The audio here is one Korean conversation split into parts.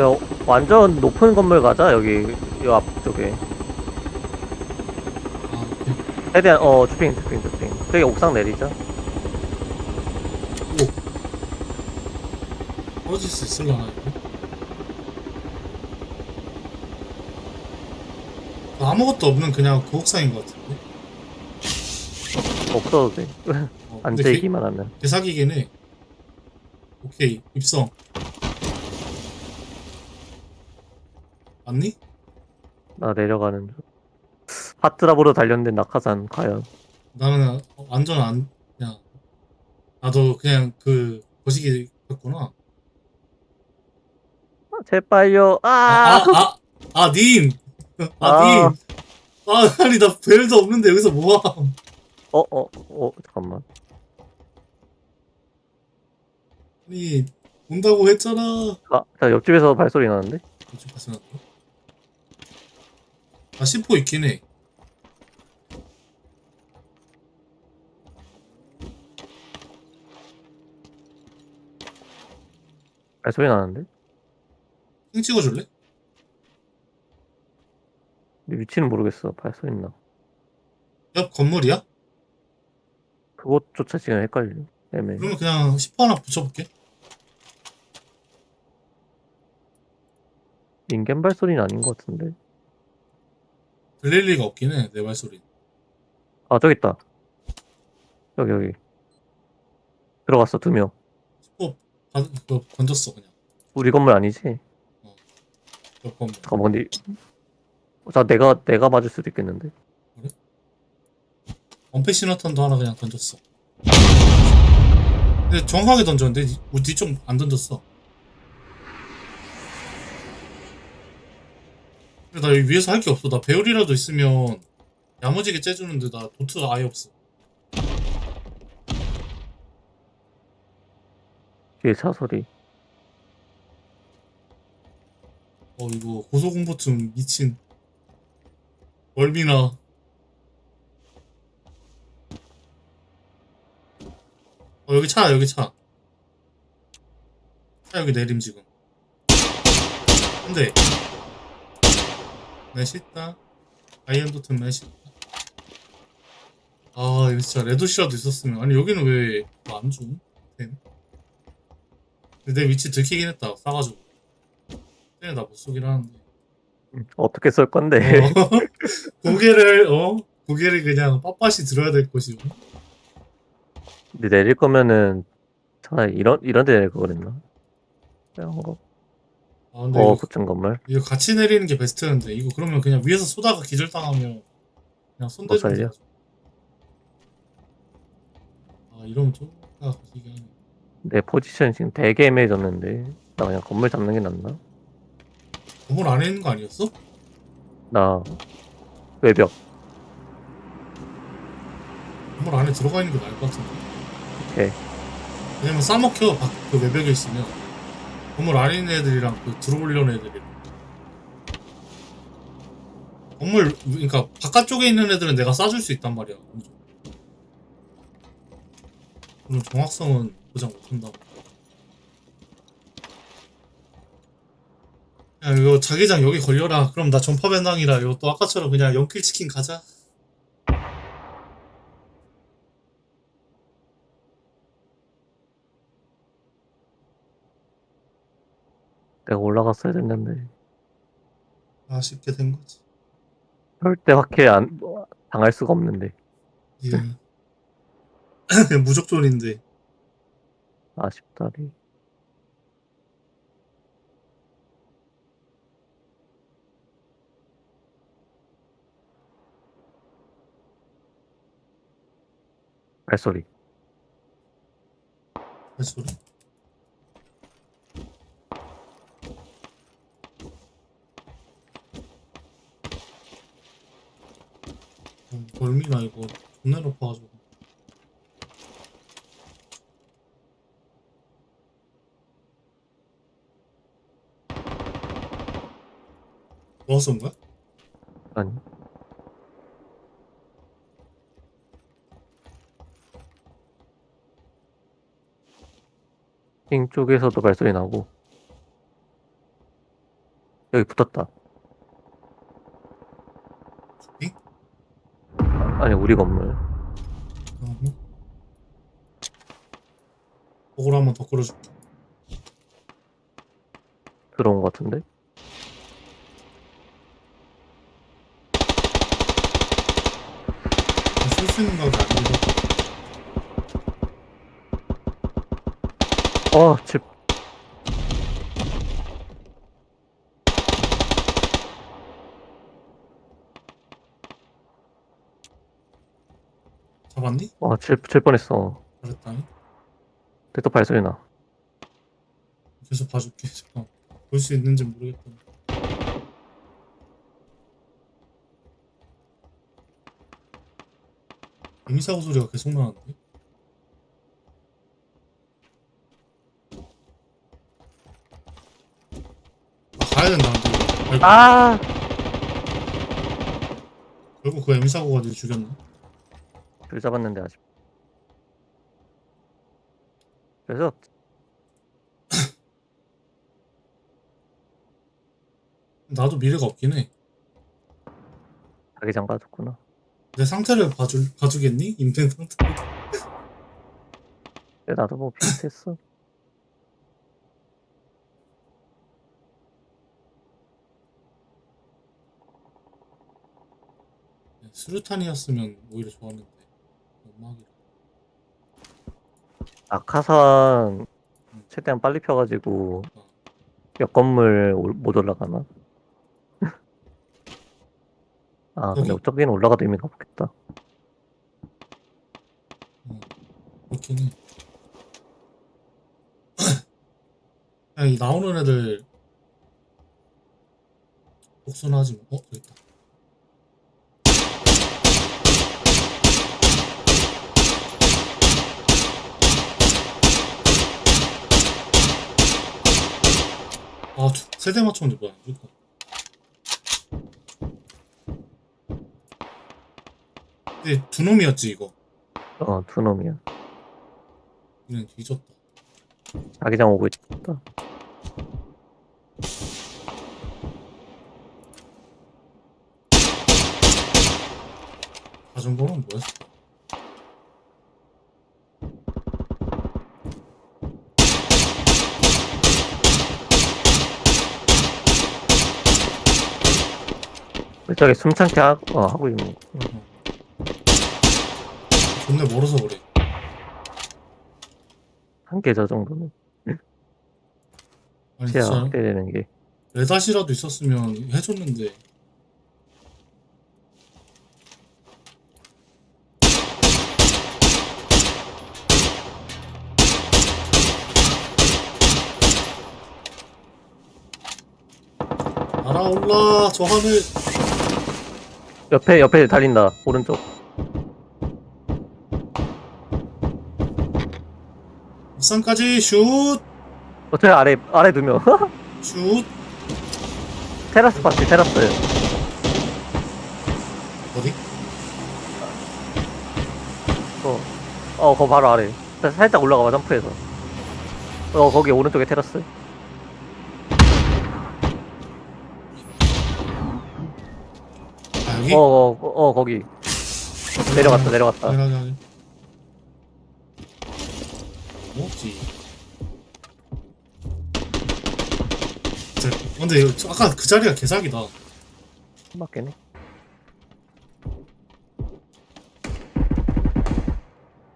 저 완전 높은 건물 가자 여기. 요 앞쪽에. 아 오케이 최대한 어 주핑 주핑 주핑. 저기 옥상 내리자. 떨어질 수 있을라나 이거? 아무것도 없는 그냥 그 옥상인 것 같은데? 없어도 돼. 어, 안 근데 개- 재기만 하면. 개사기긴 해. 오케이 입성 맞니? 나 내려가는 중 하트랍으로 단련된 낙하산 과연 나는 완전 안 그냥 나도 그냥 그 거시기 했구나 아, 제발요 아, 아아아님 아, 아, 님. 아, 아. 님. 아 아니 나 벨도 없는데 여기서 뭐함 어, 어, 어, 잠깐만. 아니 온다고 했잖아 아, 자, 옆집에서 발소리 나는데? 이쪽 가서 나도 아 10호 있긴 해 발소리 나는데? 핑 찍어줄래? 근데 위치는 모르겠어. 발소리 나. 옆 건물이야? 그것조차 지금 헷갈려. 애매. 그러면 그냥 10호 하나 붙여볼게 인간 발소리는 아닌 것 같은데. 들릴 리가 없긴 해 내 발소리 아, 저기 있다. 여기, 여기. 들어갔어, 두 명. 10호 받, 그거 던졌어 그냥 우리 건물 아니지? 옆 건물 잠깐만, 근데. 어, 자, 내가, 내가 맞을 수도 있겠는데. 원패 시너턴도 하나 그냥 던졌어 근데 정확하게 던졌는데 우리 뒤쪽 안 던졌어 근데 나 여기 위에서 할 게 없어. 나 배율이라도 있으면 야무지게 째주는데 나 도트가 아예 없어. 뒤에 차 소리. 어 이거 고소공포증 미친. 월미나. 어 여기 차 여기 차. 차 여기 내림 지금. 근데 맛있다 아이언도튼 맛있다 아 이거 진짜 레도시라도 있었으면 아니 여기는 왜 안 줌? 템? 근데 내 위치 들키긴 했다 싸가지고 쟤네 나못 쏘긴 하는데 어떻게 쏠 건데? 어, 고개를 어 고개를 그냥 빳빳이 들어야 될 것이고 근데 내릴 거면은 차라리 이런, 이런 데 내릴 거 그랬나? 이런 거. 아 근데 어, 이거, 고층 건물. 이거 같이 내리는 게 베스트였는데 이거 그러면 그냥 위에서 쏘다가 기절당하면 그냥 못 살려? 아 이러면 좀 아, 하네. 내 포지션 지금 되게 애매해졌는데. 나 그냥 건물 잡는 게 낫나? 건물 안에 있는 거 아니었어? 나 외벽. 건물 안에 들어가 있는 게 나을 것 같은데 오케이. 왜냐면 싸먹혀 밖- 그 외벽에 있으면 건물 있는 애들이랑 그 들어오려는 애들이 건물 그러니까 바깥쪽에 있는 애들은 내가 쏴줄 수 있단 말이야. 그럼 정확성은 보장 못한다 야 이거 자기장 여기 걸려라. 그럼 나 전파 변당이라. 이거 또 아까처럼 그냥 연킬 치킨 가자 내가 올라갔어야 됐는데. 아쉽게 된 거지 절대 확해 안, 당할 수가 없는데. 예. 그냥 무적존인데 아쉽다리. 발소리. 발소리 음, 멀미나 이거 존나 높아가지고 뭐쏜 거야? 아니. 킹 쪽에서도 발소리 나고. 여기 붙었다. 아니 우리 건물. 어, 그걸 한번 더 끌어줄게. 들어온 것 같은데. 쓸수 있는 각이 아니고 어, 집. 잡았니? 와, 질, 질 뻔했어. 잘했다니. 대또 발소리 나. 계속 봐줄게. 잠깐. 볼 수 있는지 모르겠다. 이미사고 소리가 계속 나는데? 아, 가야 된다. 근데. 아! 결국 그 에미사고가 니 죽였네. 줄 잡았는데 아직. 그래서 나도 미래가 없긴 해. 자기장 가졌구나. 내 상태를 봐줄, 봐주겠니? 인생 상태를. 근데 나도 뭐 비슷했어. 수류탄이었으면 오히려 좋았는데. 연막이라. 낙하산 최대한 빨리 펴가지고 어. 옆 건물 올- 못 올라가나? 아 근데 여기? 저기는 올라가도 의미가 없겠다. 그렇긴 해. 야, 이 나오는 애들 복선하지 뭐. 어, 저기 있다. 아, 두- 세대 맞췄는데 뭐야, 이거. 근데 두 놈이었지, 이거. 어 두 놈이야. 그냥 뒤졌다. 자기장 오고 있다. 자전거는 뭐였어? 저기 숨참게 하, 어, 하고 있는 거. 응. 존나 멀어서 그래. 한 개 저 정도는 아니 진짜 확대되는 게. 레닷이라도 있었으면 해줬는데 날아올라 저 하늘 옆에 옆에 달린다. 오른쪽. 옥상까지 슛! 어저 아래 아래 두 명. 슛! 테라스 파티 테라스. 어디? 어, 어, 거 바로 아래. 살- 살짝 올라가봐 점프해서. 어 거기 오른쪽에 테라스. 아 여기? 어, 어, 어, 어 거기. 내려갔다 내려갔다. 여기 여기 뭐지? 근데 이거 아까 그 자리가 개사기다 맞겠네.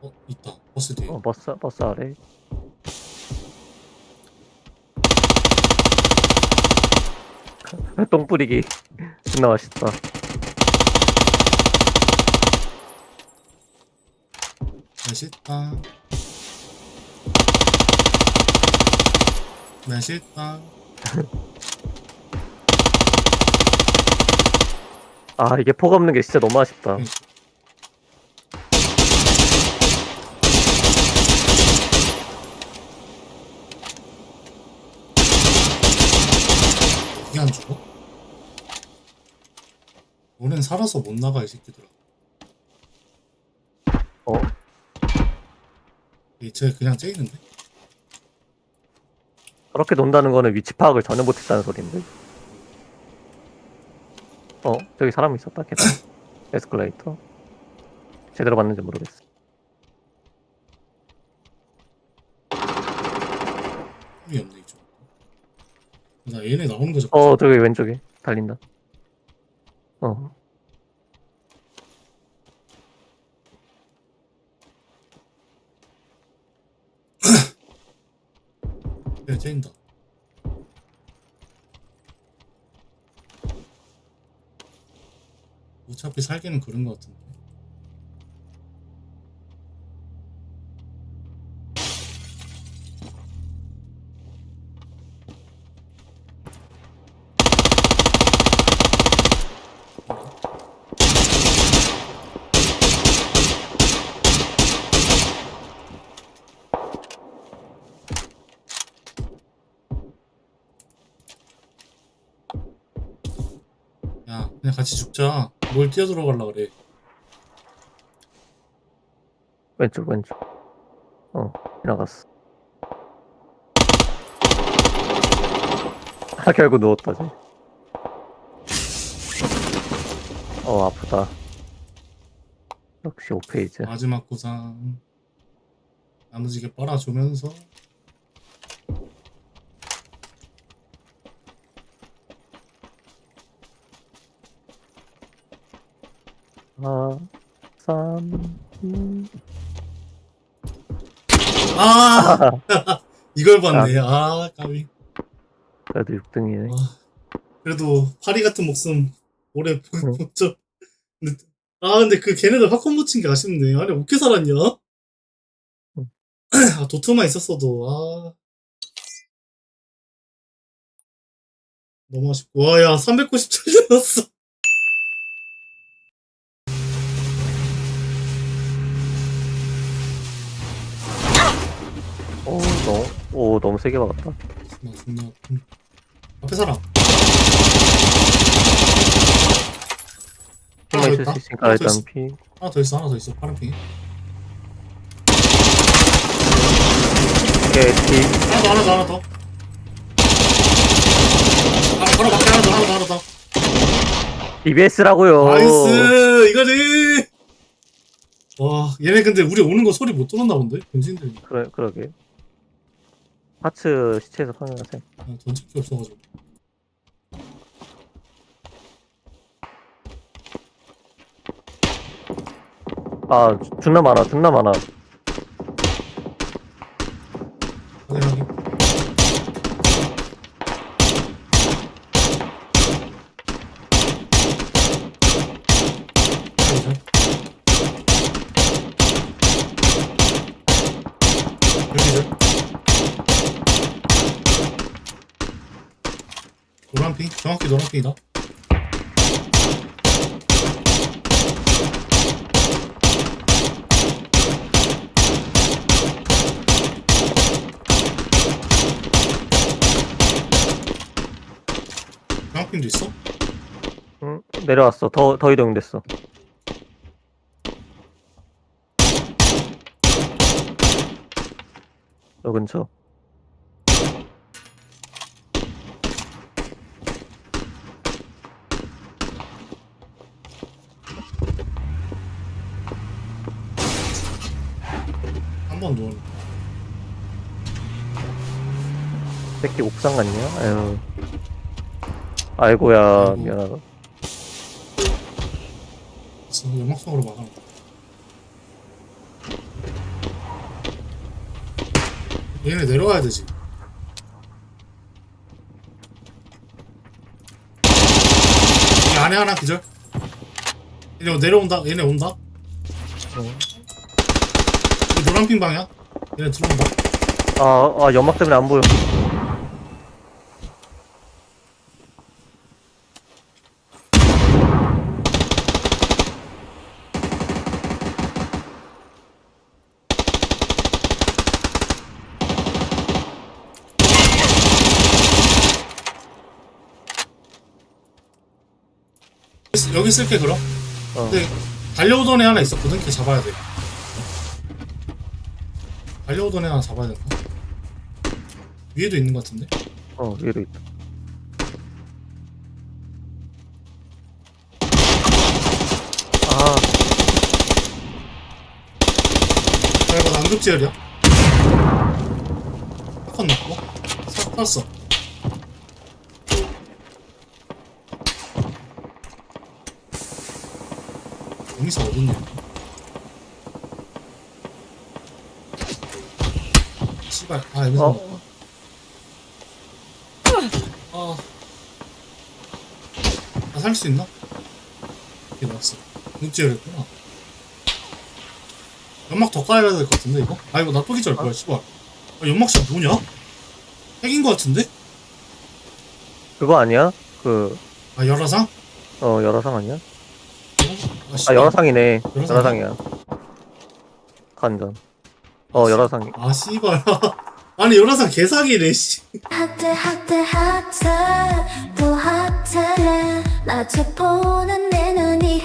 어 있다 버스 뒤에 어 버스 버스 아래. 똥 뿌리기 존나 맛있다. 맛있다 맛있다 아 이게 폭 없는 게 진짜 너무 아쉽다. 응. 이게 안 죽어? 너넨 살아서 못 나가 이 새끼들아 이쟤 그냥 째이는데? 그렇게 논다는 거는 위치 파악을 전혀 못했다는 소리인데. 어 저기 사람 있었다 계단 에스컬레이터 제대로 봤는지 모르겠어 힘이 없네 이쪽. 나 얘네 나오는 거 잡고. 어 저기 왼쪽에 달린다 어 네, 쟤인다. 어차피 살기는 그런 것 같은데. 같이 죽자. 뭘 뛰어 들어갈라 그래. 왼쪽 왼쪽 어 지나갔어 아 결국 누웠다 쟤. 어 아프다 역시 5페이지 마지막 고상. 나무지게 빨아주면서 아, 3, 2, 아 이걸 봤네. 아 까비. 그래도 6등이네. 아, 그래도 파리 같은 목숨 오래 응. 못죠. 근데 아 근데 그 걔네들 팝콘 묻힌 게 아쉽네. 아니 어떻게 살았냐? 응. 아 도트만 있었어도 아 너무 아쉽고 와야 397 되었어. 오, 너무, 오, 너무 세게 박았다. 나 존나 아픈. 앞에 사람. 좀만 더 있을 있다? 수 있으니까 하나 더 일단 있어. 피. 하나 더 있어 하나 더 있어 파란 핑. 이게 피. 하나 더 하나 더 하나 더. 아 바로 밖에 하나 더 하나 더 하나 더. BBS라고요. 나이스 이거지 와 얘네 근데 우리 오는 거 소리 못 들었나 본데 변신들이 그래, 그러게. 파츠 시체에서 확인하세요. 아, 던질 게 없어가지고 아, 존나 많아, 존나 많아. 확인 확인 여기죠 노란핑? 정확히 노란핑이다 노란핑도 있어? 응, 내려왔어. 더, 더 이동됐어. 요 근처. 한 번 누워 새끼 옥상 갔냐? 아유. 아이고야, 아이고. 미안하다. 연막성으로 막아 얘네 내려가야 되지 이 안에 하나 기절 얘네 내려온다 얘네 온다 응. 이 노란 핑 방이야 얘네 들어온다 아, 아, 연막 때문에 안 보여. 여기 쓸게 그럼. 어. 근데 달려오던 애 하나 있었거든. 걔 잡아야 돼. 달려오던 애 하나 잡아야 되나? 위에도 있는 것 같은데. 어 위에도 있다. 아 야, 이거 난급 지열이야. 섞었나? 어? 섞었어. 여기서 어딨냐 씨발 아 여기서 어? 아. 나살수 있나? 이게 나왔어. 묵지열했구나. 연막 더 깔아야 될 것 같은데, 이거? 아, 이거 나또 기절 거야, 씨발. 아, 연막 샷 뭐냐? 핵인 것 같은데? 그거 아니야? 그, 아, 열화상? 어, 열화상 아니야? 아, 아. 열화상이네. 열화상이야? 열화상이야. 간전. 어, 열화상. 아, 씨발. 아니, 열화상 개사기네, 씨. 하트 하트 하트 또 하트래 낮에 보는 내 눈이